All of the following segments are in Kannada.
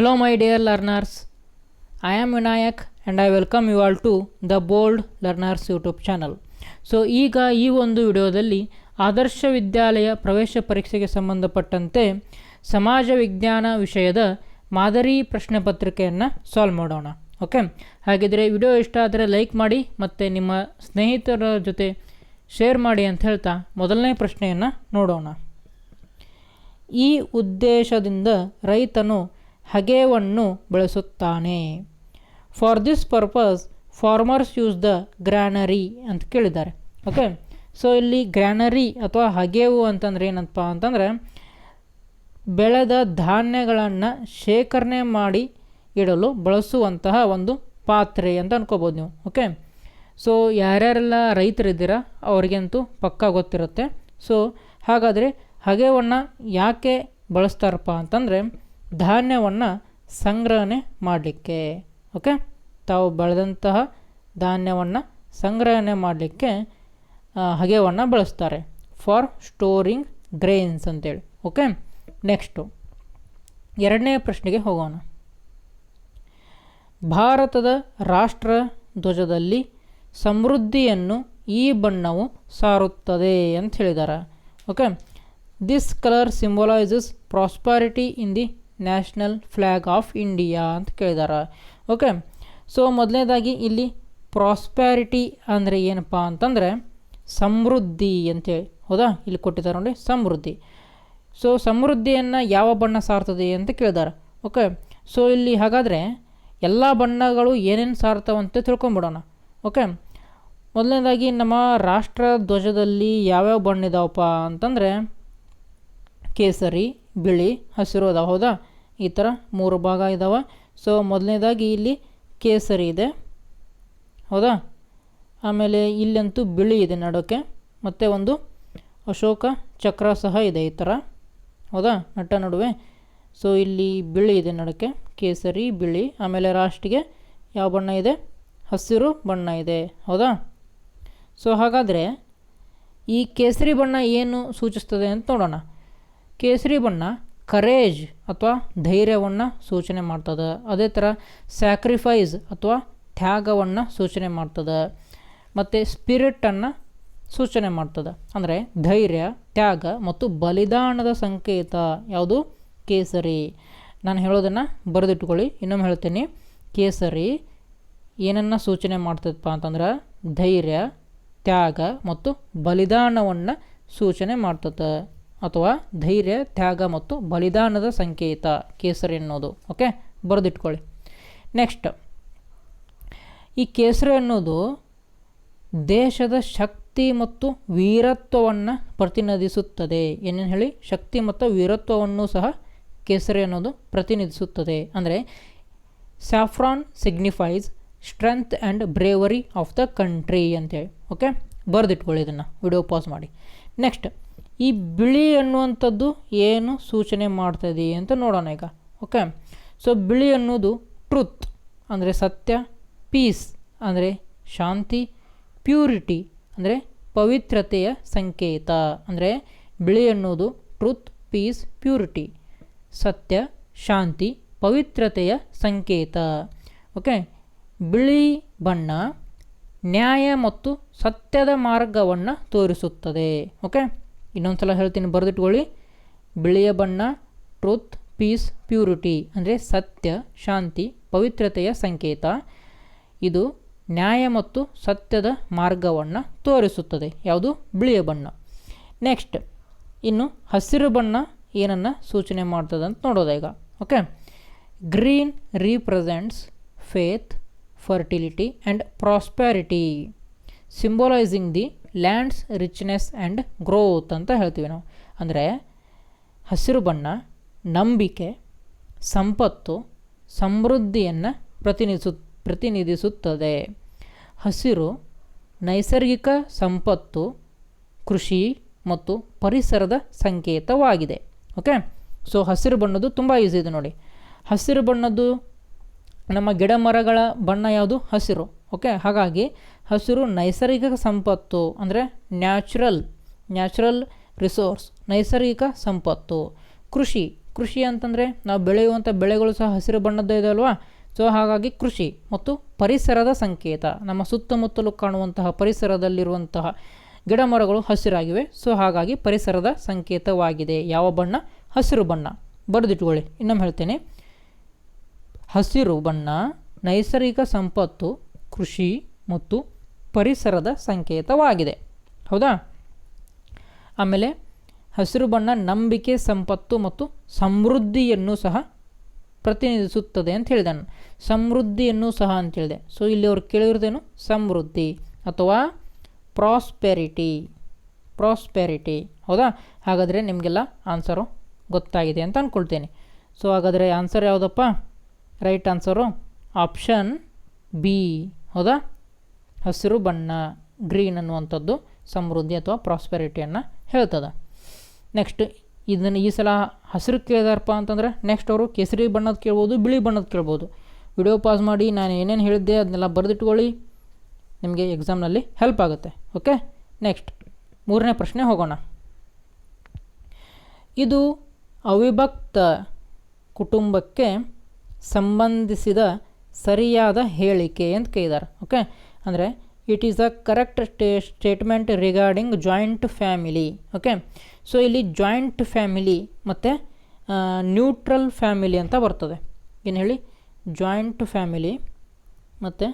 Hello, my dear learners. I am Vinayak and I welcome you all to the Bold Learners YouTube channel so ಈಗ ಈ ಒಂದು ವಿಡಿಯೋದಲ್ಲಿ ಆದರ್ಶ ವಿದ್ಯಾಲಯ ಪ್ರವೇಶ ಪರೀಕ್ಷೆಗೆ ಸಂಬಂಧಪಟ್ಟಂತೆ ಸಮಾಜ ವಿಜ್ಞಾನ ವಿಷಯದ ಮಾದರಿ ಪ್ರಶ್ನೆ ಪತ್ರಿಕೆಯನ್ನು ಸಾಲ್ವ್ ಮಾಡೋಣ. ಓಕೆ ಹಾಗಿದ್ರೆ ವಿಡಿಯೋ ಇಷ್ಟ ಆದರೆ ಲೈಕ್ ಮಾಡಿ ಮತ್ತು ನಿಮ್ಮ ಸ್ನೇಹಿತರ ಜೊತೆ ಶೇರ್ ಮಾಡಿ ಅಂತ ಹೇಳ್ತಾ ಮೊದಲನೇ ಪ್ರಶ್ನೆಯನ್ನು ನೋಡೋಣ. ಈ ಉದ್ದೇಶದಿಂದ ರೈತನು ಹಗೆವನ್ನು ಬಳಸುತ್ತಾನೆ. For this purpose farmers use the granary ಅಂತ ಕೇಳಿದ್ದಾರೆ. ಓಕೆ ಸೊ ಇಲ್ಲಿ ಗ್ರ್ಯಾನರಿ ಅಥವಾ ಹಗೆವು ಅಂತಂದ್ರೆ ಏನಪ್ಪ ಅಂತಂದರೆ, ಬೆಳೆದ ಧಾನ್ಯಗಳನ್ನು ಶೇಖರಣೆ ಮಾಡಿ ಇಡಲು ಬಳಸುವಂತಹ ಒಂದು ಪಾತ್ರೆ ಅಂತ ಅನ್ಕೋಬೋದು ನೀವು. ಓಕೆ ಸೊ ಯಾರ್ಯಾರೆಲ್ಲ ರೈತರಿದ್ದೀರಾ, ಅವ್ರಿಗಂತೂ ಪಕ್ಕಾ ಗೊತ್ತಿರುತ್ತೆ. ಸೊ ಹಾಗಾದರೆ ಹಗೆವನ್ನು ಯಾಕೆ ಬಳಸ್ತಾರಪ್ಪ ಅಂತಂದರೆ ಧಾನ್ಯವನ್ನು ಸಂಗ್ರಹಣೆ ಮಾಡಲಿಕ್ಕೆ ಓಕೆ ತಾವು ಬೆಳೆದಂತಹ ಧಾನ್ಯವನ್ನು ಸಂಗ್ರಹಣೆ ಮಾಡಲಿಕ್ಕೆ ಹಗೆವನ್ನು ಬಳಸ್ತಾರೆ. ಫಾರ್ ಸ್ಟೋರಿಂಗ್ ಗ್ರೇನ್ಸ್ ಅಂತೇಳಿ ಓಕೆ ನೆಕ್ಸ್ಟು ಎರಡನೇ ಪ್ರಶ್ನೆಗೆ ಹೋಗೋಣ. ಭಾರತದ ರಾಷ್ಟ್ರ ಧ್ವಜದಲ್ಲಿ ಸಮೃದ್ಧಿಯನ್ನು ಈ ಬಣ್ಣವು ಸಾರುತ್ತದೆ ಅಂತ ಹೇಳಿದ್ದಾರೆ okay this colour symbolises prosperity in the national flag of India ಅಂತ ಕೇಳಿದಾರೆ. ಓಕೆ, ಸೊ ಮೊದಲನೇದಾಗಿ ಇಲ್ಲಿ ಪ್ರಾಸ್ಪ್ಯಾರಿಟಿ ಅಂದರೆ ಏನಪ್ಪ ಅಂತಂದರೆ ಸಮೃದ್ಧಿ ಅಂತೇಳಿ. ಹೌದಾ? ಇಲ್ಲಿ ಕೊಟ್ಟಿದ್ದಾರೆ ನೋಡಿ, ಸಮೃದ್ಧಿ. ಸೊ ಸಮೃದ್ಧಿಯನ್ನು ಯಾವ ಬಣ್ಣ ಸಾರ್ತದೆ ಅಂತ ಕೇಳಿದ್ದಾರೆ ಓಕೆ, ಸೊ ಇಲ್ಲಿ ಹಾಗಾದರೆ ಎಲ್ಲ ಬಣ್ಣಗಳು ಏನೇನು ಸಾರ್ತವಂತ ತಿಳ್ಕೊಂಬಿಡೋಣ. ಓಕೆ, ಮೊದಲನೇದಾಗಿ ನಮ್ಮ ರಾಷ್ಟ್ರ ಧ್ವಜದಲ್ಲಿ ಯಾವ್ಯಾವ ಬಣ್ಣ ಇದಾವಪ್ಪ ಅಂತಂದರೆ ಕೇಸರಿ, ಬಿಳಿ, ಹಸಿರು ಅದಾವ. ಹೌದಾ? ಈ ಥರ ಮೂರು ಭಾಗ ಇದ್ದಾವೆ ಸೊ ಮೊದಲನೇದಾಗಿ ಇಲ್ಲಿ ಕೇಸರಿ ಇದೆ. ಹೌದಾ? ಆಮೇಲೆ ಇಲ್ಲಂತೂ ಬಿಳಿ ಇದೆ ನಡೋಕ್ಕೆ. ಮತ್ತು ಒಂದು ಅಶೋಕ ಚಕ್ರ ಸಹ ಇದೆ ಈ ಥರ. ಹೌದಾ? ನಟ ನಡುವೆ. ಸೊ ಇಲ್ಲಿ ಬಿಳಿ ಇದೆ ನಡಕ್ಕೆ. ಕೇಸರಿ, ಬಿಳಿ. ಆಮೇಲೆ ರಾಷ್ಟ್ರಿಗೆ ಯಾವ ಬಣ್ಣ ಇದೆ? ಹಸಿರು ಬಣ್ಣ ಇದೆ. ಹೌದಾ? ಸೊ ಹಾಗಾದರೆ ಈ ಕೇಸರಿ ಬಣ್ಣ ಏನು ಸೂಚಿಸ್ತದೆ ಅಂತ ನೋಡೋಣ. ಕೇಸರಿ ಬಣ್ಣ ಕರೇಜ್ ಅಥವಾ ಧೈರ್ಯವನ್ನು ಸೂಚನೆ ಮಾಡ್ತದೆ. ಅದೇ ಥರ ಸ್ಯಾಕ್ರಿಫೈಸ್ ಅಥವಾ ತ್ಯಾಗವನ್ನು ಸೂಚನೆ ಮಾಡ್ತದೆ. ಮತ್ತು ಸ್ಪಿರಿಟನ್ನು ಸೂಚನೆ ಮಾಡ್ತದೆ. ಅಂದರೆ ಧೈರ್ಯ, ತ್ಯಾಗ ಮತ್ತು ಬಲಿದಾನದ ಸಂಕೇತ. ಯಾವುದು? ಕೇಸರಿ. ನಾನು ಹೇಳೋದನ್ನು ಬರೆದಿಟ್ಕೊಳ್ಳಿ. ಇನ್ನೊಮ್ಮೆ ಹೇಳ್ತೀನಿ. ಕೇಸರಿ ಏನನ್ನು ಸೂಚನೆ ಮಾಡ್ತದಪ್ಪ ಅಂತಂದ್ರೆ ಧೈರ್ಯ, ತ್ಯಾಗ ಮತ್ತು ಬಲಿದಾನವನ್ನು ಸೂಚನೆ ಮಾಡ್ತದೆ. ಅಥವಾ ಧೈರ್ಯ, ತ್ಯಾಗ ಮತ್ತು ಬಲಿದಾನದ ಸಂಕೇತ, ಕೇಸರಿ ಅನ್ನೋದು ಓಕೆ ಬರೆದಿಟ್ಕೊಳ್ಳಿ. ನೆಕ್ಸ್ಟ್ ಈ ಕೇಸರಿ ಅನ್ನೋದು ದೇಶದ ಶಕ್ತಿ ಮತ್ತು ವೀರತ್ವವನ್ನು ಪ್ರತಿನಿಧಿಸುತ್ತದೆ. ಏನೇನು ಹೇಳಿ? ಶಕ್ತಿ ಮತ್ತು ವೀರತ್ವವನ್ನು ಸಹ ಕೇಸರಿ ಅನ್ನೋದು ಪ್ರತಿನಿಧಿಸುತ್ತದೆ. ಅಂದರೆ saffron signifies strength and bravery of the country ಅಂತೇಳಿ. ಓಕೆ ಬರೆದಿಟ್ಕೊಳ್ಳಿ ಇದನ್ನು. ವಿಡಿಯೋ ಪಾಸ್ ಮಾಡಿ. ನೆಕ್ಸ್ಟ್ ಈ ಬಿಳಿ ಅನ್ನುವಂಥದ್ದು ಏನು ಸೂಚನೆ ಮಾಡ್ತದೆ ಅಂತ ನೋಡೋಣ ಈಗ. ಓಕೆ ಸೊ ಬಿಳಿ ಅನ್ನೋದು ಟ್ರುತ್ ಅಂದರೆ ಸತ್ಯ ಪೀಸ್ ಅಂದರೆ ಶಾಂತಿ ಪ್ಯೂರಿಟಿ ಅಂದರೆ ಪವಿತ್ರತೆಯ ಸಂಕೇತ ಅಂದರೆ ಬಿಳಿ ಅನ್ನೋದು ಟ್ರುತ್ ಪೀಸ್ ಪ್ಯೂರಿಟಿ ಸತ್ಯ, ಶಾಂತಿ, ಪವಿತ್ರತೆಯ ಸಂಕೇತ. ಓಕೆ ಬಿಳಿ ಬಣ್ಣ ನ್ಯಾಯ ಮತ್ತು ಸತ್ಯದ ಮಾರ್ಗವನ್ನು ತೋರಿಸುತ್ತದೆ. ಓಕೆ ಇನ್ನೊಂದು ಸಲ ಹೇಳ್ತೀನಿ, ಬರೆದಿಟ್ಕೊಳ್ಳಿ. ಬಿಳಿಯ ಬಣ್ಣ ಟ್ರೂತ್ ಪೀಸ್ ಪ್ಯೂರಿಟಿ ಅಂದರೆ ಸತ್ಯ, ಶಾಂತಿ, ಪವಿತ್ರತೆಯ ಸಂಕೇತ. ಇದು ನ್ಯಾಯ ಮತ್ತು ಸತ್ಯದ ಮಾರ್ಗವನ್ನು ತೋರಿಸುತ್ತದೆ. ಯಾವುದು? ಬಿಳಿಯ ಬಣ್ಣ. ನೆಕ್ಸ್ಟ್ ಇನ್ನು ಹಸಿರು ಬಣ್ಣ ಏನನ್ನು ಸೂಚನೆ ಮಾಡ್ತದೆ ಅಂತ ನೋಡೋದ ಈಗ? Okay green represents faith fertility and prosperity symbolising the land's richness and growth ಅಂತ ಹೇಳ್ತೀವಿ ನಾವು. ಅಂದರೆ ಹಸಿರು ಬಣ್ಣ, ನಂಬಿಕೆ, ಸಂಪತ್ತು, ಸಮೃದ್ಧಿಯನ್ನು ಪ್ರತಿನಿಧಿಸು, ಪ್ರತಿನಿಧಿಸುತ್ತದೆ. ಹಸಿರು, ನೈಸರ್ಗಿಕ ಸಂಪತ್ತು, ಕೃಷಿ ಮತ್ತು ಪರಿಸರದ ಸಂಕೇತವಾಗಿದೆ. ಓಕೆ ಸೊ ಹಸಿರು ಬಣ್ಣದ್ದು ತುಂಬ ಈಸಿ ಇದೆ ನೋಡಿ. ಹಸಿರು ಬಣ್ಣದ್ದು ನಮ್ಮ ಗಿಡ ಮರಗಳ ಬಣ್ಣ ಯಾವುದು? ಹಸಿರು. ಓಕೆ ಹಾಗಾಗಿ ಹಸಿರು ನೈಸರ್ಗಿಕ ಸಂಪತ್ತು ಅಂದರೆ ನ್ಯಾಚುರಲ್ ನ್ಯಾಚುರಲ್ ರಿಸೋರ್ಸ್ ನೈಸರ್ಗಿಕ ಸಂಪತ್ತು. ಕೃಷಿ. ಕೃಷಿ ಅಂತಂದರೆ ನಾವು ಬೆಳೆಯುವಂಥ ಬೆಳೆಗಳು ಸಹ ಹಸಿರು ಬಣ್ಣದ್ದು ಇದೆ ಅಲ್ವಾ? ಸೊ ಹಾಗಾಗಿ ಕೃಷಿ ಮತ್ತು ಪರಿಸರದ ಸಂಕೇತ. ನಮ್ಮ ಸುತ್ತಮುತ್ತಲು ಕಾಣುವಂತಹ ಪರಿಸರದಲ್ಲಿರುವಂತಹ ಗಿಡ ಮರಗಳು ಹಸಿರಾಗಿವೆ. ಸೊ ಹಾಗಾಗಿ ಪರಿಸರದ ಸಂಕೇತವಾಗಿದೆ. ಯಾವ ಬಣ್ಣ? ಹಸಿರು ಬಣ್ಣ. ಬರೆದಿಟ್ಕೊಳ್ಳಿ. ಇನ್ನೊಮ್ಮೆ ಹೇಳ್ತೇನೆ. ಹಸಿರು ಬಣ್ಣ, ನೈಸರ್ಗಿಕ ಸಂಪತ್ತು, ಕೃಷಿ ಮತ್ತು ಪರಿಸರದ ಸಂಕೇತವಾಗಿದೆ. ಹೌದಾ? ಆಮೇಲೆ ಹಸಿರು ಬಣ್ಣ ನಂಬಿಕೆ, ಸಂಪತ್ತು ಮತ್ತು ಸಮೃದ್ಧಿಯನ್ನು ಸಹ ಪ್ರತಿನಿಧಿಸುತ್ತದೆ ಅಂತ ಹೇಳಿದೆ ನಾನು ಸಮೃದ್ಧಿಯನ್ನು ಸಹ ಅಂತ ಹೇಳಿದೆ. ಸೊ ಇಲ್ಲಿ ಅವ್ರು ಕೇಳಿರೋದೇನು? ಸಮೃದ್ಧಿ ಅಥವಾ ಪ್ರಾಸ್ಪೆರಿಟಿ. ಪ್ರಾಸ್ಪೆರಿಟಿ. ಹೌದಾ? ಹಾಗಾದರೆ ನಿಮಗೆಲ್ಲ ಆನ್ಸರು ಗೊತ್ತಾಗಿದೆ ಅಂತ ಅಂದ್ಕೊಳ್ತೇನೆ ಸೊ ಹಾಗಾದರೆ ಆನ್ಸರ್ ಯಾವುದಪ್ಪ? Right answer option B. ಹೌದಾ? ಹಸಿರು ಬಣ್ಣ, ಗ್ರೀನ್ ಅನ್ನುವಂಥದ್ದು ಸಮೃದ್ಧಿ ಅಥವಾ ಪ್ರಾಸ್ಪೆರಿಟಿಯನ್ನು ಹೇಳ್ತದೆ. ನೆಕ್ಸ್ಟ್, ಇದನ್ನು ಈ ಸಲ ಹಸಿರು ಕೇಳಿದಾರಪ್ಪ ಅಂತಂದರೆ ನೆಕ್ಸ್ಟ್ ಅವರು ಕೇಸರಿ ಬಣ್ಣದ ಕೇಳ್ಬೋದು, ಬಿಳಿ ಬಣ್ಣದ ಕೇಳ್ಬೋದು. ವಿಡಿಯೋ ಪಾಸ್ ಮಾಡಿ, ನಾನು ಏನೇನು ಹೇಳಿದ್ದೆ ಅದನ್ನೆಲ್ಲ ಬರೆದಿಟ್ಕೊಳ್ಳಿ. ನಿಮಗೆ ಎಕ್ಸಾಮ್ನಲ್ಲಿ ಹೆಲ್ಪ್ ಆಗುತ್ತೆ, ಓಕೆ? ನೆಕ್ಸ್ಟ್, ಮೂರನೇ ಪ್ರಶ್ನೆ ಹೋಗೋಣ. ಇದು ಅವಿಭಕ್ತ ಕುಟುಂಬಕ್ಕೆ ಸಂಬಂಧಿಸಿದ ಸರಿಯಾದ ಹೇಳಿಕೆ ಅಂತ ಕೇಳಿದ್ದಾರೆ ಓಕೆ ಅಂದರೆ it is a correct stay statement regarding joint family okay so ಇಲ್ಲಿ ಜಾಯಿಂಟ್ ಫ್ಯಾಮಿಲಿ ಮತ್ತು ನ್ಯೂಟ್ರಲ್ ಫ್ಯಾಮಿಲಿ ಅಂತ ಬರ್ತದೆ. ಏನು ಹೇಳಿ? ಜಾಯಿಂಟ್ ಫ್ಯಾಮಿಲಿ ಮತ್ತು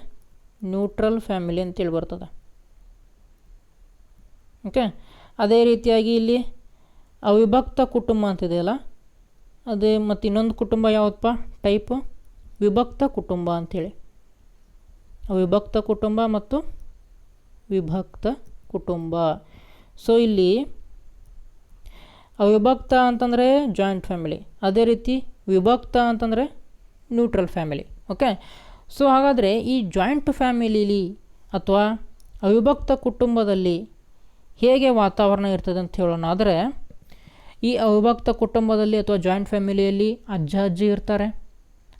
ನ್ಯೂಟ್ರಲ್ ಫ್ಯಾಮಿಲಿ ಅಂತೇಳಿ ಬರ್ತದೆ. ಓಕೆ ಅದೇ ರೀತಿಯಾಗಿ ಇಲ್ಲಿ ಅವಿಭಕ್ತ ಕುಟುಂಬ ಅಂತಿದೆಯಲ್ಲ ಅದೇ ಮತ್ತು ಇನ್ನೊಂದು ಕುಟುಂಬ ಯಾವುದಪ್ಪ ಟೈಪು ವಿಭಕ್ತ ಕುಟುಂಬ ಅಂಥೇಳಿ ಅವಿಭಕ್ತ ಕುಟುಂಬ ಮತ್ತು ವಿಭಕ್ತ ಕುಟುಂಬ. ಸೊ ಇಲ್ಲಿ ಅವಿಭಕ್ತ ಅಂತಂದರೆ ಜಾಯಿಂಟ್ ಫ್ಯಾಮಿಲಿ ಅದೇ ರೀತಿ ವಿಭಕ್ತ ಅಂತಂದರೆ ನ್ಯೂಟ್ರಲ್ ಫ್ಯಾಮಿಲಿ ಓಕೆ ಸೊ ಹಾಗಾದರೆ ಈ ಜಾಯಿಂಟ್ ಫ್ಯಾಮಿಲಿಲಿ ಅಥವಾ ಅವಿಭಕ್ತ ಕುಟುಂಬದಲ್ಲಿ ಹೇಗೆ ವಾತಾವರಣ ಇರ್ತದೆ ಅಂತ ಹೇಳೋಣ ಆದರೆ ಈ ಅವಿಭಕ್ತ ಕುಟುಂಬದಲ್ಲಿ ಅಥವಾ ಜಾಯಿಂಟ್ ಫ್ಯಾಮಿಲಿಯಲ್ಲಿ ಅಜ್ಜ, ಅಜ್ಜಿ ಇರ್ತಾರೆ.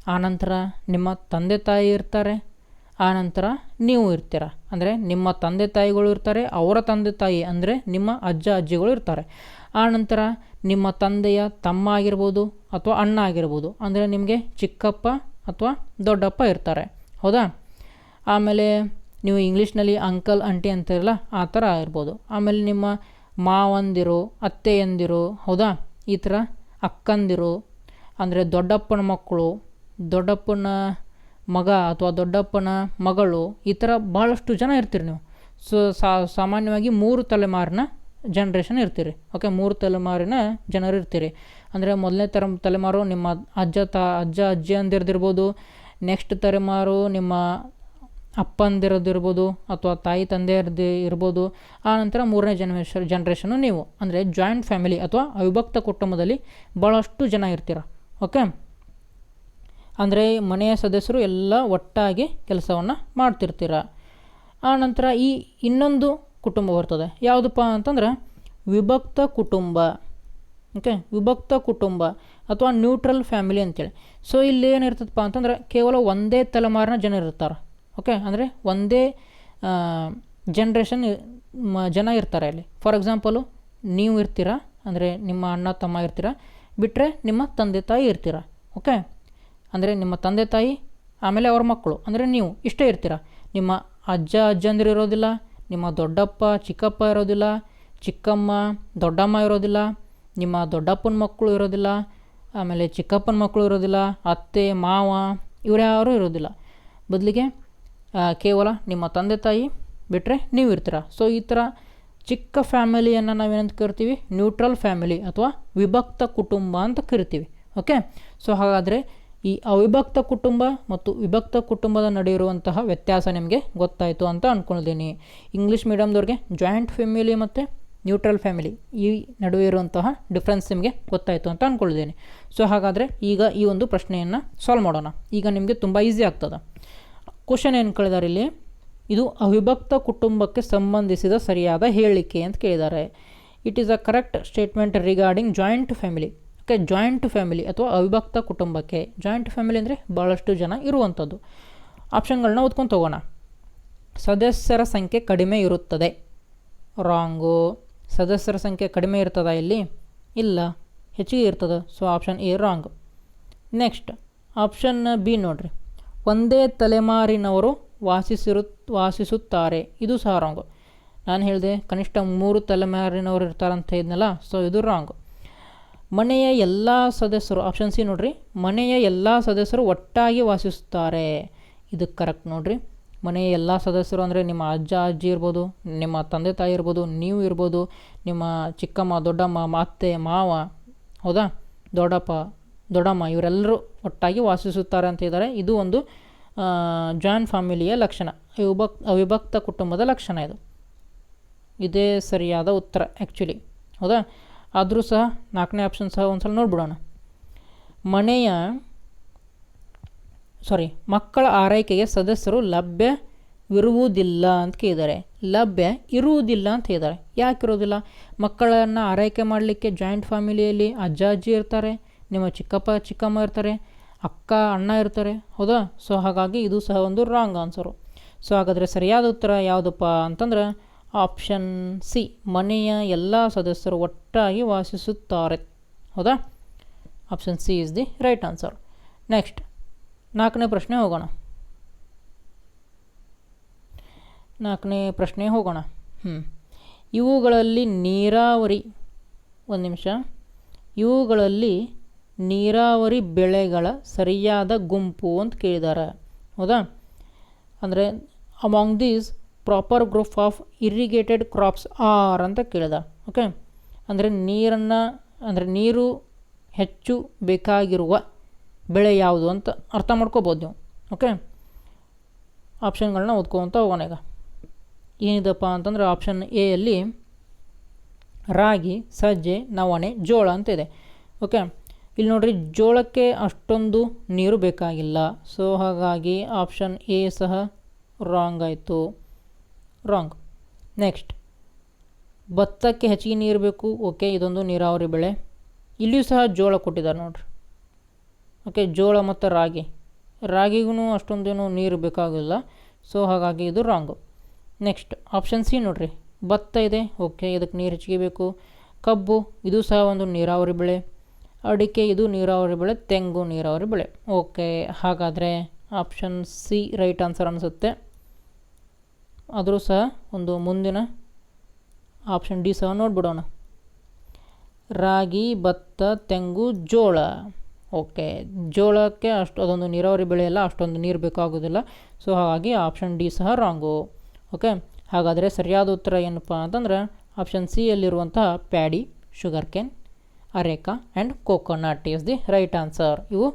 ಆನಂತರ ನಿಮ್ಮ ತಂದೆ, ತಾಯಿ ಇರ್ತಾರೆ. ಆನಂತರ ನೀವು ಇರ್ತೀರ. ಅಂದರೆ ನಿಮ್ಮ ತಂದೆ, ತಾಯಿಗಳು ಇರ್ತಾರೆ, ಅವರ ತಂದೆ, ತಾಯಿ ಅಂದರೆ ನಿಮ್ಮ ಅಜ್ಜ, ಅಜ್ಜಿಗಳು ಇರ್ತಾರೆ. ಆನಂತರ ನಿಮ್ಮ ತಂದೆಯ ತಮ್ಮ ಆಗಿರ್ಬೋದು ಅಥವಾ ಅಣ್ಣ ಆಗಿರ್ಬೋದು ಅಂದರೆ ನಿಮಗೆ ಚಿಕ್ಕಪ್ಪ ಅಥವಾ ದೊಡ್ಡಪ್ಪ ಇರ್ತಾರೆ. ಹೌದಾ? ಆಮೇಲೆ ನೀವು ಇಂಗ್ಲೀಷ್ನಲ್ಲಿ ಅಂಕಲ್ ಅಂಟಿ ಅಂತಿರಲ್ಲ, ಆ ಥರ ಇರ್ಬೋದು. ಆಮೇಲೆ ನಿಮ್ಮ ಮಾವಂದಿರು, ಅತ್ತೆಯಂದಿರು, ಹೌದಾ? ಈ ಥರ ಅಕ್ಕಂದಿರು, ಅಂದರೆ ದೊಡ್ಡಪ್ಪನ ಮಕ್ಕಳು, ದೊಡ್ಡಪ್ಪನ ಮಗ ಅಥವಾ ದೊಡ್ಡಪ್ಪನ ಮಗಳು, ಈ ಥರ ಭಾಳಷ್ಟು ಜನ ಇರ್ತೀರಿ ನೀವು. ಸೊ ಸಾಮಾನ್ಯವಾಗಿ ಮೂರು ತಲೆಮಾರಿನ ಜನ್ರೇಷನ್ ಇರ್ತೀರಿ. ಓಕೆ ಮೂರು ತಲೆಮಾರಿನ ಜನರು ಇರ್ತೀರಿ. ಅಂದರೆ ಮೊದಲನೇ ತರ ತಲೆಮಾರು ನಿಮ್ಮ ಅಜ್ಜ ತ, ಅಜ್ಜ, ಅಜ್ಜಿ ಅಂದಿರ್ದಿರ್ಬೋದು. ನೆಕ್ಸ್ಟ್ ತಲೆಮಾರು ನಿಮ್ಮ ಅಪ್ಪಂದಿರೋದಿರ್ಬೋದು ಅಥವಾ ತಾಯಿ ತಂದೆಯರದ್ದು ಇರ್ಬೋದು, ಆ ನಂತರ ಮೂರನೇ ಜನ್ರೇಷನ್ ಜನ್ರೇಷನು ನೀವು. ಅಂದರೆ ಜಾಯಿಂಟ್ ಫ್ಯಾಮಿಲಿ ಅಥವಾ ಅವಿಭಕ್ತ ಕುಟುಂಬದಲ್ಲಿ ಭಾಳಷ್ಟು ಜನ ಇರ್ತೀರ. ಓಕೆ ಅಂದರೆ ಮನೆಯ ಸದಸ್ಯರು ಎಲ್ಲ ಒಟ್ಟಾಗಿ ಕೆಲಸವನ್ನು ಮಾಡ್ತಿರ್ತೀರ. ಆನಂತರ ಈ ಇನ್ನೊಂದು ಕುಟುಂಬ ಬರ್ತದೆ. ಯಾವುದಪ್ಪ ಅಂತಂದ್ರೆ ವಿಭಕ್ತ ಕುಟುಂಬ. ಓಕೆ ವಿಭಕ್ತ ಕುಟುಂಬ ಅಥವಾ ನ್ಯೂಟ್ರಲ್ ಫ್ಯಾಮಿಲಿ ಅಂತೇಳಿ. ಸೊ ಇಲ್ಲಿ ಏನಿರ್ತದಪ್ಪ ಅಂತಂದ್ರೆ ಕೇವಲ ಒಂದೇ ತಲೆಮಾರಿನ ಜನ ಇರ್ತಾರೆ. ಓಕೆ ಅಂದರೆ ಒಂದೇ ಜನ್ರೇಷನ್ ಜನ ಇರ್ತಾರೆ ಅಲ್ಲಿ. ಫಾರ್ ಎಕ್ಸಾಂಪಲು ನೀವು ಇರ್ತೀರಾ, ಅಂದರೆ ನಿಮ್ಮ ಅಣ್ಣ, ತಮ್ಮ ಇರ್ತೀರಾ ಬಿಟ್ಟರೆ ನಿಮ್ಮ ತಂದೆ, ತಾಯಿ ಇರ್ತೀರಾ. ಓಕೆ ಅಂದರೆ ನಿಮ್ಮ ತಂದೆ, ತಾಯಿ, ಆಮೇಲೆ ಅವ್ರ ಮಕ್ಕಳು, ಅಂದರೆ ನೀವು, ಇಷ್ಟೇ ಇರ್ತೀರ. ನಿಮ್ಮ ಅಜ್ಜ, ಅಜ್ಜಂದಿರು ಇರೋದಿಲ್ಲ, ನಿಮ್ಮ ದೊಡ್ಡಪ್ಪ, ಚಿಕ್ಕಪ್ಪ ಇರೋದಿಲ್ಲ, ಚಿಕ್ಕಮ್ಮ, ದೊಡ್ಡಮ್ಮ ಇರೋದಿಲ್ಲ, ನಿಮ್ಮ ದೊಡ್ಡಪ್ಪನ ಮಕ್ಕಳು ಇರೋದಿಲ್ಲ, ಆಮೇಲೆ ಚಿಕ್ಕಪ್ಪನ ಮಕ್ಕಳು ಇರೋದಿಲ್ಲ, ಅತ್ತೆ, ಮಾವ, ಇವ್ರು ಯಾರೂ ಇರೋದಿಲ್ಲ. ಬದಲಿಗೆ ಕೇವಲ ನಿಮ್ಮ ತಂದೆ ತಾಯಿ ಬಿಟ್ಟರೆ ನೀವು ಇರ್ತೀರ? ಸೊ ಈ ಥರ ಚಿಕ್ಕ ಫ್ಯಾಮಿಲಿಯನ್ನು ನಾವೇನಂತ ಕರಿತೀವಿ? ನ್ಯೂಟ್ರಲ್ ಫ್ಯಾಮಿಲಿ ಅಥವಾ ವಿಭಕ್ತ ಕುಟುಂಬ ಅಂತ ಕರಿತೀವಿ. ಓಕೆ ಸೊ ಹಾಗಾದರೆ ಈ ಅವಿಭಕ್ತ ಕುಟುಂಬ ಮತ್ತು ವಿಭಕ್ತ ಕುಟುಂಬದ ನಡುವೆ ಇರುವಂತಹ ವ್ಯತ್ಯಾಸ ನಿಮಗೆ ಗೊತ್ತಾಯಿತು ಅಂತ ಅಂದ್ಕೊಂಡಿದ್ದೀನಿ ಇಂಗ್ಲೀಷ್ ಮೀಡಿಯಮ್ದವ್ರಿಗೆ ಜಾಯಿಂಟ್ ಫ್ಯಾಮಿಲಿ ಮತ್ತು ನ್ಯೂಟ್ರಲ್ ಫ್ಯಾಮಿಲಿ ಈ ನಡುವೆ ಇರುವಂತಹ ಡಿಫ್ರೆನ್ಸ್ ನಿಮಗೆ ಗೊತ್ತಾಯಿತು ಅಂತ ಅಂದ್ಕೊಳ್ತೀನಿ ಸೊ ಹಾಗಾದರೆ ಈಗ ಈ ಒಂದು ಪ್ರಶ್ನೆಯನ್ನು ಸಾಲ್ವ್ ಮಾಡೋಣ. ಈಗ ನಿಮಗೆ ತುಂಬ ಈಸಿ ಆಗ್ತದೆ. ಕ್ವಶನ್ ಏನು ಕೇಳಿದಾರೆ ಇಲ್ಲಿ? ಇದು ಅವಿಭಕ್ತ ಕುಟುಂಬಕ್ಕೆ ಸಂಬಂಧಿಸಿದ ಸರಿಯಾದ ಹೇಳಿಕೆ ಅಂತ ಕೇಳಿದ್ದಾರೆ it is a correct statement regarding joint family okay joint family ಅಥವಾ ಅವಿಭಕ್ತ ಕುಟುಂಬಕ್ಕೆ. ಜಾಯಿಂಟ್ ಫ್ಯಾಮಿಲಿ ಅಂದರೆ ಭಾಳಷ್ಟು ಜನ ಇರುವಂಥದ್ದು. ಆಪ್ಷನ್ಗಳನ್ನ ಓದ್ಕೊಂಡು ತಗೋಣ. ಸದಸ್ಯರ ಸಂಖ್ಯೆ ಕಡಿಮೆ ಇರುತ್ತದೆ. ರಾಂಗು ಸದಸ್ಯರ ಸಂಖ್ಯೆ ಕಡಿಮೆ ಇರ್ತದ ಇಲ್ಲಿ? ಇಲ್ಲ. ಹೆಚ್ಚಿಗೆ ಇರ್ತದೆ. So option A wrong next option B ನೋಡ್ರಿ. ಒಂದೇ ತಲೆಮಾರಿನವರು ವಾಸಿಸಿರು, ವಾಸಿಸುತ್ತಾರೆ. ಇದು ಸಹ ರಾಂಗು ನಾನು ಹೇಳಿದೆ ಕನಿಷ್ಠ ಮೂರು ತಲೆಮಾರಿನವರು ಇರ್ತಾರಂತ ಇದ್ನಲ್ಲ ಸೊ ಇದು ರಾಂಗ್ ಮನೆಯ ಎಲ್ಲ ಸದಸ್ಯರು ಆಪ್ಷನ್ ಸಿ ನೋಡ್ರಿ, ಮನೆಯ ಎಲ್ಲ ಸದಸ್ಯರು ಒಟ್ಟಾಗಿ ವಾಸಿಸುತ್ತಾರೆ. ಇದು ಕರೆಕ್ಟ್ ನೋಡ್ರಿ. ಮನೆಯ ಎಲ್ಲ ಸದಸ್ಯರು ಅಂದರೆ ನಿಮ್ಮ ಅಜ್ಜ, ಅಜ್ಜಿ ಇರ್ಬೋದು, ನಿಮ್ಮ ತಂದೆ, ತಾಯಿ ಇರ್ಬೋದು, ನೀವು ಇರ್ಬೋದು, ನಿಮ್ಮ ಚಿಕ್ಕಮ್ಮ, ದೊಡ್ಡಮ್ಮ, ಅತ್ತೆ, ಮಾವ, ಹೌದಾ? ದೊಡ್ಡಪ್ಪ ದೊಡ್ಡಮ್ಮ, ಇವರೆಲ್ಲರೂ ಒಟ್ಟಾಗಿ ವಾಸಿಸುತ್ತಾರೆ ಅಂತ ಇದ್ದಾರೆ. ಇದು ಒಂದು ಜಾಯಿಂಟ್ ಫ್ಯಾಮಿಲಿಯ ಲಕ್ಷಣ ವಿಭಕ್ ಅವಿಭಕ್ತ ಕುಟುಂಬದ ಲಕ್ಷಣ ಇದು. ಇದೇ ಸರಿಯಾದ ಉತ್ತರ ಆ್ಯಕ್ಚುಲಿ ಹೌದಾ? ಆದರೂ ಸಹ, ನಾಲ್ಕನೇ ಆಪ್ಷನ್ ಸಹ ಒಂದು ಸಲ ನೋಡಿಬಿಡೋಣ. ಮನೆಯ ಸಾರಿ ಮಕ್ಕಳ ಆರೈಕೆಗೆ ಸದಸ್ಯರು ಲಭ್ಯವಿರುವುದಿಲ್ಲ ಅಂತ ಕೇಳಿದ್ದಾರೆ. ಲಭ್ಯ ಇರುವುದಿಲ್ಲ ಅಂತ ಹೇಳಿದ್ದಾರೆ. ಯಾಕೆ ಇರೋದಿಲ್ಲ ಮಕ್ಕಳನ್ನು ಆರೈಕೆ ಮಾಡಲಿಕ್ಕೆ ಜಾಯಿಂಟ್ ಫ್ಯಾಮಿಲಿಯಲ್ಲಿ ಅಜ್ಜ, ಅಜ್ಜಿ ಇರ್ತಾರೆ. ನಿಮ್ಮ ಚಿಕ್ಕಪ್ಪ, ಚಿಕ್ಕಮ್ಮ ಇರ್ತಾರೆ, ಅಕ್ಕ, ಅಣ್ಣ ಇರ್ತಾರೆ, ಹೌದಾ? ಸೊ, ಹಾಗಾಗಿ ಇದು ಸಹ ಒಂದು ರಾಂಗ್ ಆನ್ಸರು ಸೊ, ಹಾಗಾದರೆ ಸರಿಯಾದ ಉತ್ತರ ಯಾವುದಪ್ಪ ಅಂತಂದ್ರೆ ಆಪ್ಷನ್ ಸಿ ಮನೆಯ ಎಲ್ಲ ಸದಸ್ಯರು ಒಟ್ಟಾಗಿ ವಾಸಿಸುತ್ತಾರೆ. ಹೌದಾ? Option C is the right answer next ನಾಲ್ಕನೇ ಪ್ರಶ್ನೆ ಹೋಗೋಣ. ನಾಲ್ಕನೇ ಪ್ರಶ್ನೆ ಹೋಗೋಣ. ಹ್ಞೂ ಇವುಗಳಲ್ಲಿ ನೀರಾವರಿ, ಒಂದು ನಿಮಿಷ. ಇವುಗಳಲ್ಲಿ ನೀರಾವರಿ ಬೆಳೆಗಳ ಸರಿಯಾದ ಗುಂಪು ಅಂತ ಕೇಳಿದ್ದಾರೆ ಹೌದಾ? ಅಂದರೆ among these proper group of irrigated crops are ಅಂತ ಕೇಳಿದ. ಓಕೆ ಅಂದರೆ ನೀರನ್ನು, ಅಂದರೆ ನೀರು ಹೆಚ್ಚು ಬೇಕಾಗಿರುವ ಬೆಳೆ ಯಾವುದು ಅಂತ ಅರ್ಥ ಮಾಡ್ಕೋಬೋದು ನೀವು. ಓಕೆ ಆಪ್ಷನ್ಗಳನ್ನ ಓದ್ಕೊತ ಹೋಗೋಣ ಈಗ. ಏನಿದಪ್ಪ ಅಂತಂದರೆ ಆಪ್ಷನ್ ಎಯಲ್ಲಿ ರಾಗಿ, ಸಜ್ಜೆ, ನವಣೆ, ಜೋಳ ಅಂತ ಇದೆ. ಓಕೆ ಇಲ್ಲಿ ನೋಡ್ರಿ, ಜೋಳಕ್ಕೆ ಅಷ್ಟೊಂದು ನೀರು ಬೇಕಾಗಿಲ್ಲ. ಸೊ ಹಾಗಾಗಿ ಆಪ್ಷನ್ ಎ ಸಹ ರಾಂಗ್ ಆಯಿತು. ರಾಂಗ್ ನೆಕ್ಸ್ಟ್ ಭತ್ತಕ್ಕೆ ಹೆಚ್ಚಿಗೆ ನೀರು ಬೇಕು. ಓಕೆ ಇದೊಂದು ನೀರಾವರಿ ಬೆಳೆ. ಇಲ್ಲಿಯೂ ಸಹ ಜೋಳ ಕೊಟ್ಟಿದ್ದಾರೆ ನೋಡ್ರಿ. ಓಕೆ ಜೋಳ ಮತ್ತು ರಾಗಿ. ರಾಗಿಗೂ ಅಷ್ಟೊಂದೇನು ನೀರು ಬೇಕಾಗಿಲ್ಲ. ಸೊ ಹಾಗಾಗಿ ಇದು ರಾಂಗು ನೆಕ್ಸ್ಟ್ ಆಪ್ಷನ್ ಸಿ ನೋಡ್ರಿ. ಭತ್ತ ಇದೆ. ಓಕೆ ಇದಕ್ಕೆ ನೀರು ಹೆಚ್ಚಿಗೆ ಬೇಕು. ಕಬ್ಬು, ಇದು ಸಹ ಒಂದು ನೀರಾವರಿ ಬೆಳೆ. ಅಡಿಕೆ ಇದು ನೀರಾವರಿ ಬೆಳೆ, ತೆಂಗು ನೀರಾವರಿ ಬೆಳೆ. ಓಕೆ, ಹಾಗಾದರೆ ಆಪ್ಷನ್ ಸಿ ರೈಟ್ ಆನ್ಸರ್ ಅನಿಸುತ್ತೆ. ಆದರೂ ಸಹ ಒಂದು ಮುಂದಿನ ಆಪ್ಷನ್ ಡಿ ಸಹ ನೋಡ್ಬಿಡೋಣ. ರಾಗಿ, ಭತ್ತ, ತೆಂಗು, ಜೋಳ. ಓಕೆ, ಜೋಳಕ್ಕೆ ಅಷ್ಟು, ಅದೊಂದು ನೀರಾವರಿ ಬೆಳೆ ಅಲ್ಲ ಅಷ್ಟೊಂದು ನೀರು ಬೇಕಾಗೋದಿಲ್ಲ. ಸೊ ಹಾಗಾಗಿ ಆಪ್ಷನ್ ಡಿ ಸಹ ರಾಂಗು ಓಕೆ, ಹಾಗಾದರೆ ಸರಿಯಾದ ಉತ್ತರ ಏನಪ್ಪ ಅಂತಂದ್ರೆ option ಸಿಯಲ್ಲಿರುವಂತಹ paddy sugar cane areca and coconut is the right answer ಇವು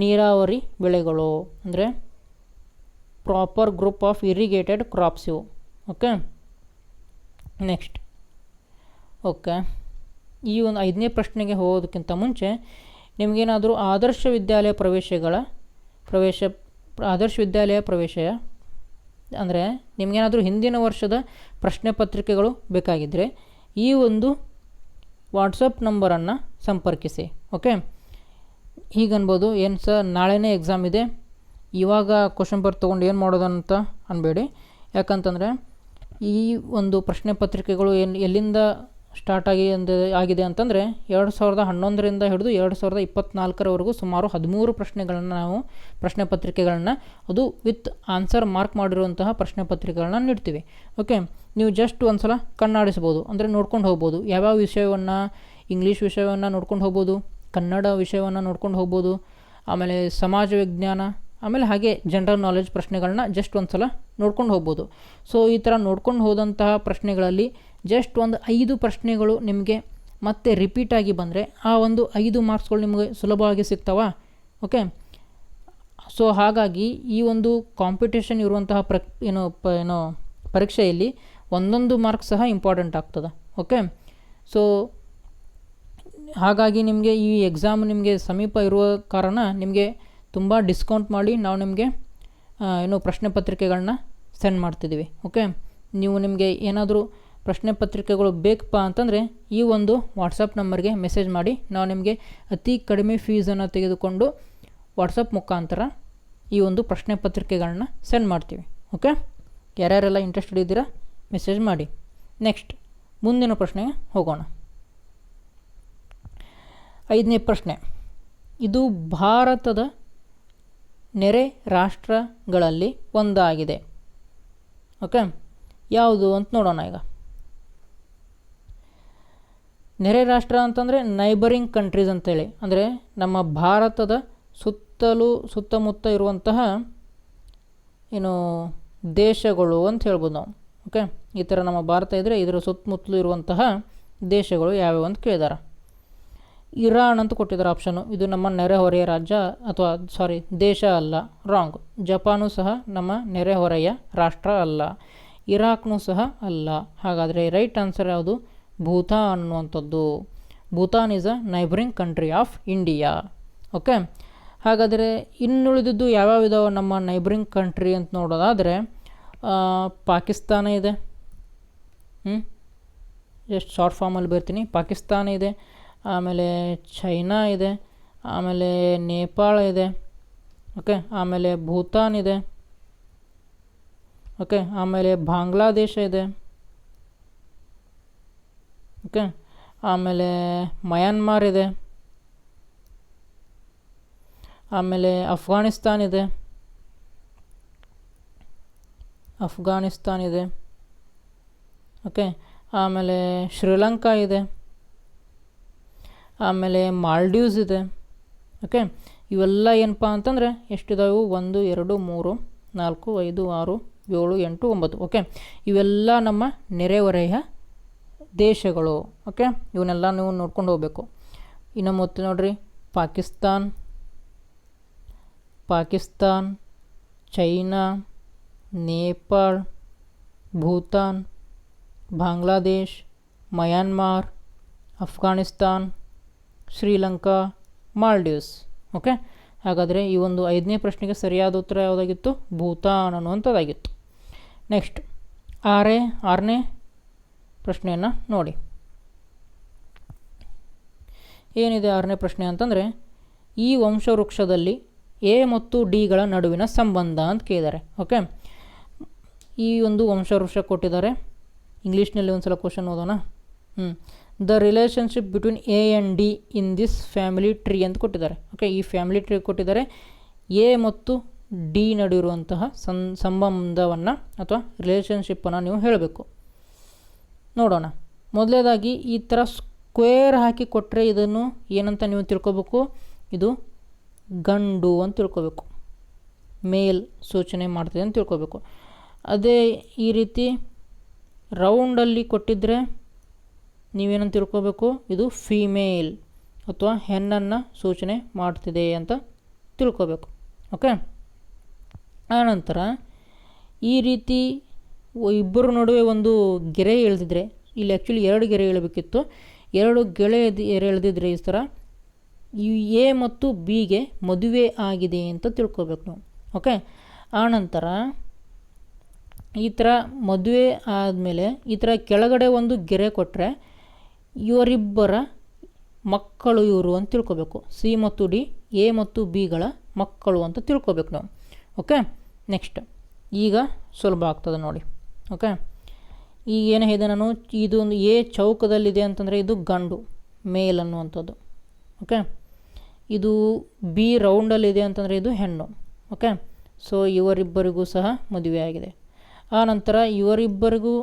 ನೀರಾವರಿ ಬೆಳೆಗಳು. ಅಂದರೆ proper group of irrigated crops ಇವು. ಓಕೆ ನೆಕ್ಸ್ಟ್ ಓಕೆ ಈ ಒಂದು ಐದನೇ ಪ್ರಶ್ನೆಗೆ ಹೋಗೋದಕ್ಕಿಂತ ಮುಂಚೆ ನಿಮಗೇನಾದರೂ ಆದರ್ಶ ವಿದ್ಯಾಲಯ ಪ್ರವೇಶಗಳ ಪ್ರವೇಶ, ಆದರ್ಶ ವಿದ್ಯಾಲಯ ಪ್ರವೇಶ ಅಂದರೆ ನಿಮಗೇನಾದರೂ ಹಿಂದಿನ ವರ್ಷದ ಪ್ರಶ್ನೆ ಪತ್ರಿಕೆಗಳು ಬೇಕಾಗಿದ್ದರೆ ಈ ಒಂದು ವಾಟ್ಸಪ್ ನಂಬರನ್ನು ಸಂಪರ್ಕಿಸಿ, ಓಕೆ? ಹೀಗನ್ಬೋದು, ಏನು ಸರ್, ನಾಳೆನೇ ಎಕ್ಸಾಮ್ ಇದೆ. ಇವಾಗ ಕ್ವಶನ್ ಪೇಪರ್ ತೊಗೊಂಡು ಏನು ಮಾಡೋದು ಅಂತ ಅನ್ಬೇಡಿ. ಯಾಕಂತಂದರೆ, ಈ ಒಂದು ಪ್ರಶ್ನೆ ಪತ್ರಿಕೆಗಳು ಏನು ಎಲ್ಲಿಂದ ಸ್ಟಾರ್ಟ್ ಆಗಿ ಆಗಿದೆ ಅಂತಂದರೆ, ಎರಡು ಸಾವಿರದ ಹನ್ನೊಂದರಿಂದ ಹಿಡಿದು ಎರಡು ಸಾವಿರದ ಇಪ್ಪತ್ತ್ನಾಲ್ಕರವರೆಗೂ ಸುಮಾರು ಹದಿಮೂರು ಪ್ರಶ್ನೆಗಳನ್ನು ನಾವು, ಪ್ರಶ್ನೆ ಪತ್ರಿಕೆಗಳನ್ನು, ಅದು ವಿತ್ ಆನ್ಸರ್ ಮಾರ್ಕ್ ಮಾಡಿರುವಂತಹ ಪ್ರಶ್ನೆ ಪತ್ರಿಕೆಗಳನ್ನ ನೀಡ್ತೀವಿ, ಓಕೆ? ನೀವು ಜಸ್ಟ್ ಒಂದು ಸಲ ಕಣ್ಣಾಡಿಸ್ಬೋದು ಅಂದರೆ ನೋಡ್ಕೊಂಡು ಹೋಗ್ಬೋದು. ಯಾವ್ಯಾವ ವಿಷಯವನ್ನು ಇಂಗ್ಲೀಷ್ ವಿಷಯವನ್ನು ನೋಡ್ಕೊಂಡು ಹೋಗ್ಬೋದು, ಕನ್ನಡ ವಿಷಯವನ್ನು ನೋಡ್ಕೊಂಡು ಹೋಗ್ಬೋದು, ಆಮೇಲೆ ಸಮಾಜ ವಿಜ್ಞಾನ, ಆಮೇಲೆ ಹಾಗೆ ಜನರಲ್ ನಾಲೆಜ್ ಪ್ರಶ್ನೆಗಳನ್ನ ಜಸ್ಟ್ ಒಂದು ಸಲ ನೋಡ್ಕೊಂಡು ಹೋಗ್ಬೋದು. ಸೊ ಈ ಥರ ನೋಡ್ಕೊಂಡು ಹೋದಂತಹ ಪ್ರಶ್ನೆಗಳಲ್ಲಿ ಜಸ್ಟ್ ಒಂದು ಐದು ಪ್ರಶ್ನೆಗಳು ನಿಮಗೆ ಮತ್ತೆ ರಿಪೀಟಾಗಿ ಬಂದರೆ ಆ ಒಂದು ಐದು ಮಾರ್ಕ್ಸ್ಗಳು ನಿಮಗೆ ಸುಲಭವಾಗಿ ಸಿಗ್ತಾವ? ಓಕೆ ಸೊ ಹಾಗಾಗಿ ಈ ಒಂದು ಕಾಂಪಿಟೇಷನ್ ಇರುವಂತಹ ಪ್ರ ಏನೋ ಪ, ಏನೋ ಪರೀಕ್ಷೆಯಲ್ಲಿ ಒಂದೊಂದು ಮಾರ್ಕ್ ಸಹ ಇಂಪಾರ್ಟೆಂಟ್ ಆಗ್ತದೆ ಓಕೆ ಸೊ ಹಾಗಾಗಿ ನಿಮಗೆ ಈ ಎಕ್ಸಾಮ್ ನಿಮಗೆ ಸಮೀಪ ಇರುವ ಕಾರಣ ನಿಮಗೆ ತುಂಬ ಡಿಸ್ಕೌಂಟ್ ಮಾಡಿ ನಾವು ನಿಮಗೆ ಏನು ಪ್ರಶ್ನೆ ಪತ್ರಿಕೆಗಳನ್ನ ಸೆಂಡ್ ಮಾಡ್ತಿದ್ದೀವಿ ಓಕೆ ನೀವು ನಿಮಗೆ ಏನಾದರೂ ಪ್ರಶ್ನೆ ಪತ್ರಿಕೆಗಳು ಬೇಕಪ್ಪ ಅಂತಂದರೆ ಈ ಒಂದು ವಾಟ್ಸಪ್ ನಂಬರ್ಗೆ ಮೆಸೇಜ್ ಮಾಡಿ ನಾವು ನಿಮಗೆ ಅತಿ ಕಡಿಮೆ ಫೀಸನ್ನು ತೆಗೆದುಕೊಂಡು ವಾಟ್ಸಪ್ ಮುಖಾಂತರ ಈ ಒಂದು ಪ್ರಶ್ನೆ ಪತ್ರಿಕೆಗಳನ್ನ ಸೆಂಡ್ ಮಾಡ್ತೀವಿ ಓಕೆ ಯಾರ್ಯಾರೆಲ್ಲ ಇಂಟ್ರೆಸ್ಟೆಡ್ ಇದ್ದೀರಾ? ಮೆಸೇಜ್ ಮಾಡಿ. ನೆಕ್ಸ್ಟ್ ಮುಂದಿನ ಪ್ರಶ್ನೆಗೆ ಹೋಗೋಣ. ಐದನೇ ಪ್ರಶ್ನೆ. ಇದು ಭಾರತದ ನೆರೆ ರಾಷ್ಟ್ರಗಳಲ್ಲಿ ಒಂದಾಗಿದೆ. ಓಕೆ ಯಾವುದು ಅಂತ ನೋಡೋಣ ಈಗ. ನೆರೆ ರಾಷ್ಟ್ರ ಅಂತಂದರೆ ನೈಬರಿಂಗ್ ಕಂಟ್ರೀಸ್ ಅಂತೇಳಿ. ಅಂದರೆ ನಮ್ಮ ಭಾರತದ ಸುತ್ತಲೂ ಸುತ್ತಮುತ್ತ ಇರುವಂತಹ ಏನು ದೇಶಗಳು ಅಂತ ಹೇಳ್ಬೋದು ನಾವು. ಓಕೆ? ಈ ಥರ ನಮ್ಮ ಭಾರತ ಇದ್ದರೆ ಇದರ ಸುತ್ತಮುತ್ತಲೂ ಇರುವಂತಹ ದೇಶಗಳು ಯಾವ್ಯಾವ ಅಂತ ಕೇಳಿದಾರೆ. ಇರಾನ್ ಅಂತ ಕೊಟ್ಟಿದ್ದಾರೆ ಆಪ್ಷನು ಇದು ನಮ್ಮ ನೆರೆಹೊರೆಯ ರಾಜ್ಯ ಅಥವಾ ಸಾರಿ ದೇಶ ಅಲ್ಲ ರಾಂಗ್ ಜಪಾನು ಸಹ ನಮ್ಮ ನೆರೆಹೊರೆಯ ರಾಷ್ಟ್ರ ಅಲ್ಲ. ಇರಾಕ್ನೂ ಸಹ ಅಲ್ಲ. ಹಾಗಾದರೆ ರೈಟ್ ಆನ್ಸರ್ ಯಾವುದು? ಭೂತಾನ್ ಅನ್ನುವಂಥದ್ದು. Bhutan is a neighbouring country of India okay? ಹಾಗಾದರೆ ಇನ್ನುಳಿದಿದ್ದು ಯಾವ್ಯಾವ ಇದಾವೆ ನಮ್ಮ ನೈಬರಿಂಗ್ ಕಂಟ್ರಿ ಅಂತ ನೋಡೋದಾದರೆ ಪಾಕಿಸ್ತಾನ ಇದೆ. ಹ್ಞೂ ಜಸ್ಟ್ ಶಾರ್ಟ್ ಫಾರ್ಮಲ್ಲಿ ಬರ್ತೀನಿ. ಪಾಕಿಸ್ತಾನ ಇದೆ. ಆಮೇಲೆ ಚೈನಾ ಇದೆ. ಆಮೇಲೆ ನೇಪಾಳ ಇದೆ. ಓಕೆ? ಆಮೇಲೆ ಭೂತಾನ್ ಇದೆ. ಓಕೆ? ಆಮೇಲೆ ಬಾಂಗ್ಲಾದೇಶ ಇದೆ. ಓಕೆ? ಆಮೇಲೆ ಮಯನ್ಮಾರ್ ಇದೆ. ಆಮೇಲೆ ಅಫ್ಘಾನಿಸ್ತಾನ್ ಇದೆ. ಅಫ್ಘಾನಿಸ್ತಾನ್ ಇದೆ. ಓಕೆ? ಆಮೇಲೆ ಶ್ರೀಲಂಕಾ ಇದೆ. ಆಮೇಲೆ ಮಾಲ್ಡೀವ್ಸ್ ಇದೆ. ಓಕೆ? ಇವೆಲ್ಲ ಏನಪ್ಪ ಅಂತಂದರೆ ಎಷ್ಟಿದಾವು? ಒಂದು, ಎರಡು, ಮೂರು, ನಾಲ್ಕು, ಐದು, ಆರು, ಏಳು, ಎಂಟು, ಒಂಬತ್ತು. ಓಕೆ? ಇವೆಲ್ಲ ನಮ್ಮ ನೆರೆಹೊರೆಯ ದೇಶಗಳು. ಓಕೆ? ಇವನ್ನೆಲ್ಲ ನೀವು ನೋಡ್ಕೊಂಡು ಹೋಗಬೇಕು. ಇನ್ನು ಮತ್ತೆ ನೋಡ್ರಿ. Pakistan Pakistan, China Nepal, Bhutan, Bangladesh, Myanmar, Afghanistan, Sri Lanka, Maldives. Okay? ಹಾಗಾದರೆ ಈ ಒಂದು ಐದನೇ ಪ್ರಶ್ನೆಗೆ ಸರಿಯಾದ ಉತ್ತರ ಯಾವುದಾಗಿತ್ತು? ಭೂತಾನ್ ಅನ್ನುವಂಥದ್ದಾಗಿತ್ತು. ನೆಕ್ಸ್ಟ್, ಆರೇ, ಆರನೇ ಪ್ರಶ್ನೆಯನ್ನು ನೋಡಿ. ಏನಿದೆ ಆರನೇ ಪ್ರಶ್ನೆ ಅಂತಂದರೆ, ಈ ವಂಶವೃಕ್ಷದಲ್ಲಿ ಎ ಮತ್ತು ಡಿಗಳ ನಡುವಿನ ಸಂಬಂಧ ಅಂತ ಕೇಳಿದ್ದಾರೆ ಓಕೆ? ಈ ಒಂದು ವಂಶವೃಕ್ಷ ಕೊಟ್ಟಿದ್ದಾರೆ. ಇಂಗ್ಲೀಷ್ನಲ್ಲಿ ಒಂದು ಸಲ ಕ್ವಶನ್ ಓದೋಣ. ಹ್ಞೂ the relationship between A and D in this family tree ಅಂತ ಕೊಟ್ಟಿದ್ದಾರೆ. ಓಕೆ ಈ ಫ್ಯಾಮಿಲಿ ಟ್ರೀ ಕೊಟ್ಟಿದ್ದಾರೆ. ಎ ಮತ್ತು ಡಿ ನಡುವಿರುವಂತಹ ಸಂ, ಸಂಬಂಧವನ್ನು ಅಥವಾ ರಿಲೇಷನ್ಶಿಪ್ಪನ್ನು ನೀವು ಹೇಳಬೇಕು. ನೋಡೋಣ. ಮೊದಲೇದಾಗಿ ಈ ಥರ ಸ್ಕ್ವೇರ್ ಹಾಕಿ ಕೊಟ್ಟರೆ ಇದನ್ನು ಏನಂತ ನೀವು ತಿಳ್ಕೊಬೇಕು? ಇದು ಗಂಡು ಅಂತ ತಿಳ್ಕೊಬೇಕು. ಮೇಲ್ ಸೂಚನೆ ಮಾಡ್ತಿದೆ ಅಂತ ತಿಳ್ಕೊಬೇಕು. ಅದೇ ಈ ರೀತಿ ರೌಂಡಲ್ಲಿ ಕೊಟ್ಟಿದ್ದರೆ ನೀವೇನಂತ ತಿಳ್ಕೋಬೇಕು? ಇದು ಫೀಮೇಲ್ ಅಥವಾ ಹೆಣ್ಣನ್ನು ಸೂಚನೆ ಮಾಡ್ತಿದೆ ಅಂತ ತಿಳ್ಕೋಬೇಕು. ಓಕೆ ಆನಂತರ ಈ ರೀತಿ ಇಬ್ಬರ ನಡುವೆ ಒಂದು ಗೆರೆ ಎಳೆದಿದ್ರೆ, ಇಲ್ಲಿ ಆ್ಯಕ್ಚುಲಿ ಎರಡು ಗೆರೆ ಎಳಬೇಕಿತ್ತು. ಎರಡು ಗೆಳೆ ಎರೆ ಎಳೆದಿದ್ರೆ ಈ ಥರ ಎ ಮತ್ತು ಬಿಗೆ ಮದುವೆ ಆಗಿದೆ ಅಂತ ತಿಳ್ಕೊಬೇಕು ನಾವು. ಓಕೆ ಆನಂತರ ಈ ಥರ ಮದುವೆ ಆದಮೇಲೆ ಈ ಥರ ಕೆಳಗಡೆ ಒಂದು ಗೆರೆ ಕೊಟ್ಟರೆ ಇವರಿಬ್ಬರ ಮಕ್ಕಳು ಇವರು ಅಂತ ತಿಳ್ಕೊಬೇಕು. ಸಿ ಮತ್ತು ಡಿ, ಎ ಮತ್ತು ಬಿಗಳ ಮಕ್ಕಳು ಅಂತ ತಿಳ್ಕೊಬೇಕು ನಾವು. ಓಕೆ? ನೆಕ್ಸ್ಟ್. ಈಗ ಸುಲಭ ಆಗ್ತದೆ ನೋಡಿ. ಓಕೆ? ಈಗ ಏನು ಹೇಳಿದೆ ನಾನು? ಒಂದು ಎ ಚೌಕದಲ್ಲಿದೆ ಅಂತಂದರೆ ಇದು ಗಂಡು, ಮೇಲ್ ಅನ್ನುವಂಥದ್ದು. ಓಕೆ? ಇದು ಬಿ ರೌಂಡಲ್ಲಿದೆ ಅಂತಂದರೆ ಇದು ಹೆಣ್ಣು. ಓಕೆ? ಸೊ ಇವರಿಬ್ಬರಿಗೂ ಸಹ ಮದುವೆ ಆಗಿದೆ ಆ ನಂತರ ಇವರಿಬ್ಬರಿಗೂ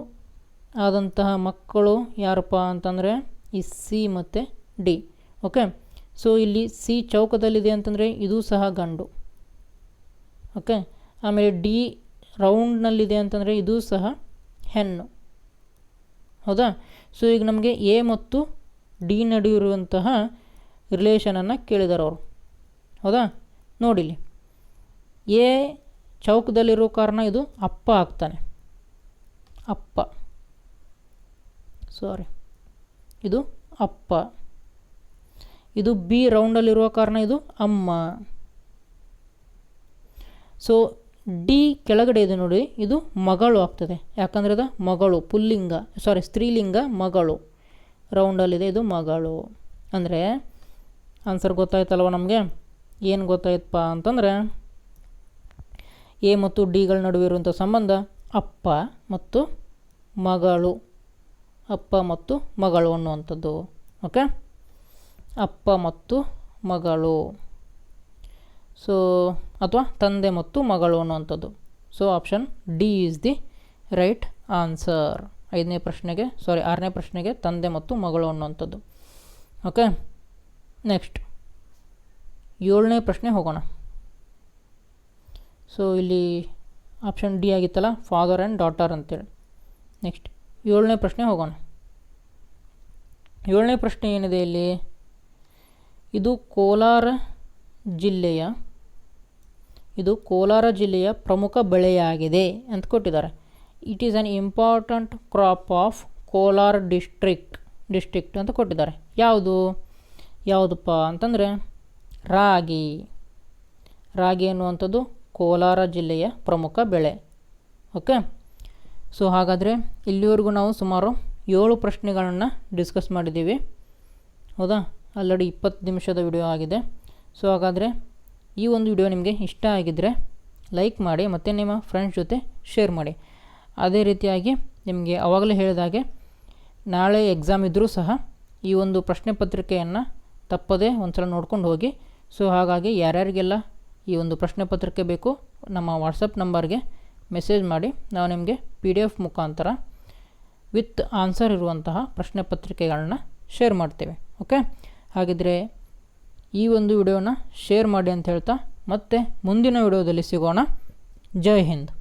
ಆದಂತಹ ಮಕ್ಕಳು ಯಾರಪ್ಪ ಅಂತಂದರೆ ಈ ಸಿ ಮತ್ತು ಡಿ, ಓಕೆ? ಸೊ, ಇಲ್ಲಿ ಸಿ ಚೌಕದಲ್ಲಿದೆ ಅಂತಂದರೆ ಇದು ಸಹ ಗಂಡು, ಓಕೆ? ಆಮೇಲೆ ಡಿ ರೌಂಡ್ನಲ್ಲಿದೆ ಅಂತಂದರೆ ಇದು ಸಹ ಹೆಣ್ಣು, ಹೌದಾ? ಸೊ, ಈಗ ನಮಗೆ ಎ ಮತ್ತು ಡಿ ನಡುವಿರುವಂತಹ ರಿಲೇಷನನ್ನು ಕೇಳಿದಾರೆ ಅವರು, ಹೌದಾ? ನೋಡಿಲಿ, ಎ ಚೌಕದಲ್ಲಿರೋ ಕಾರಣ ಇದು ಅಪ್ಪ ಆಗ್ತಾನೆ. ಅಪ್ಪ. ಸಾರಿ ಇದು ಅಪ್ಪ. ಇದು ಬಿ ರೌಂಡಲ್ಲಿರುವ ಕಾರಣ ಇದು ಅಮ್ಮ. ಸೊ ಡಿ ಕೆಳಗಡೆ ಇದೆ ನೋಡಿ, ಇದು ಮಗಳು ಆಗ್ತದೆ. ಯಾಕಂದರೆ ಅದು ಮಗಳು, ಪುಲ್ಲಿಂಗ ಸಾರಿ ಸ್ತ್ರೀಲಿಂಗ ಮಗಳು. ರೌಂಡಲ್ಲಿದೆ ಇದು ಮಗಳು. ಅಂದರೆ ಆನ್ಸರ್ ಗೊತ್ತಾಯ್ತಲ್ವ ನಮಗೆ? ಏನು ಗೊತ್ತಾಯ್ತಪ್ಪ ಅಂತಂದರೆ ಎ ಮತ್ತು ಡಿಗಳ ನಡುವೆ ಇರುವಂಥ ಸಂಬಂಧ ಅಪ್ಪ ಮತ್ತು ಮಗಳು. ಅಪ್ಪ ಮತ್ತು ಮಗಳು ಅನ್ನುವಂಥದ್ದು. ಓಕೆ ಅಪ್ಪ ಮತ್ತು ಮಗಳು. ಸೊ ಅಥವಾ ತಂದೆ ಮತ್ತು ಮಗಳು ಅನ್ನುವಂಥದ್ದು. So option D is the right answer ಐದನೇ ಪ್ರಶ್ನೆಗೆ ಸಾರಿ ಆರನೇ ಪ್ರಶ್ನೆಗೆ ತಂದೆ ಮತ್ತು ಮಗಳು ಅನ್ನುವಂಥದ್ದು. ಓಕೆ ನೆಕ್ಸ್ಟ್ ಏಳನೇ ಪ್ರಶ್ನೆ ಹೋಗೋಣ. ಸೊ ಇಲ್ಲಿ ಆಪ್ಷನ್ ಡಿ ಆಗಿತ್ತಲ್ಲ ಫಾದರ್ ಆ್ಯಂಡ್ ಡಾಟರ್ ಅಂತೇಳಿ. ನೆಕ್ಸ್ಟ್ ಏಳನೇ ಪ್ರಶ್ನೆ ಹೋಗೋಣ. ಏಳನೇ ಪ್ರಶ್ನೆ ಏನಿದೆ ಇಲ್ಲಿ? ಇದು ಕೋಲಾರ ಜಿಲ್ಲೆಯ, ಇದು ಕೋಲಾರ ಜಿಲ್ಲೆಯ ಪ್ರಮುಖ ಬೆಳೆಯಾಗಿದೆ ಅಂತ ಕೊಟ್ಟಿದ್ದಾರೆ. It is an important crop of Kolar district district ಅಂತ ಕೊಟ್ಟಿದ್ದಾರೆ. ಯಾವುದು? ಯಾವುದಪ್ಪ ಅಂತಂದರೆ, ರಾಗಿ. ರಾಗಿ ಅನ್ನುವಂಥದ್ದು ಕೋಲಾರ ಜಿಲ್ಲೆಯ ಪ್ರಮುಖ ಬೆಳೆ. ಓಕೆ? ಸೊ, ಹಾಗಾದರೆ ಇಲ್ಲಿವರೆಗೂ ನಾವು ಸುಮಾರು ಏಳು ಪ್ರಶ್ನೆಗಳನ್ನು ಡಿಸ್ಕಸ್ ಮಾಡಿದ್ದೀವಿ. ಹೌದಾ? ಆಲ್ರೆಡಿ ಇಪ್ಪತ್ತು ನಿಮಿಷದ ವಿಡಿಯೋ ಆಗಿದೆ. ಸೊ, ಹಾಗಾದರೆ ಈ ಒಂದು ವಿಡಿಯೋ ನಿಮಗೆ ಇಷ್ಟ ಆಗಿದ್ದರೆ ಲೈಕ್ ಮಾಡಿ ಮತ್ತು ನಿಮ್ಮ ಫ್ರೆಂಡ್ಸ್ ಜೊತೆ ಶೇರ್ ಮಾಡಿ. ಅದೇ ರೀತಿಯಾಗಿ ನಿಮಗೆ ಆವಾಗಲೇ ಹೇಳಿದಾಗೆ ನಾಳೆ ಎಕ್ಸಾಮ್ ಇದ್ದರೂ ಸಹ ಈ ಒಂದು ಪ್ರಶ್ನೆ ಪತ್ರಿಕೆಯನ್ನು ತಪ್ಪದೇ ಒಂದು ಸಲ ನೋಡ್ಕೊಂಡು ಹೋಗಿ. ಸೊ, ಹಾಗಾಗಿ ಯಾರ್ಯಾರಿಗೆಲ್ಲ ಈ ಒಂದು ಪ್ರಶ್ನೆ ಪತ್ರಿಕೆ ಬೇಕು, ನಮ್ಮ ವಾಟ್ಸಪ್ ನಂಬರ್ಗೆ ಮೆಸೇಜ್ ಮಾಡಿ. ನಾವು ನಿಮಗೆ ಪಿ ಡಿ ಎಫ್ ಮುಖಾಂತರ ವಿತ್ ಆನ್ಸರ್ ಇರುವಂತಹ ಪ್ರಶ್ನೆ ಪತ್ರಿಕೆಗಳನ್ನ ಶೇರ್ ಮಾಡ್ತೇವೆ, ಓಕೆ? ಹಾಗಿದ್ರೆ ಈ ಒಂದು ವಿಡಿಯೋನ ಶೇರ್ ಮಾಡಿ ಅಂತ ಹೇಳ್ತಾ ಮತ್ತೆ ಮುಂದಿನ ವಿಡಿಯೋದಲ್ಲಿ ಸಿಗೋಣ. ಜೈ ಹಿಂದ್.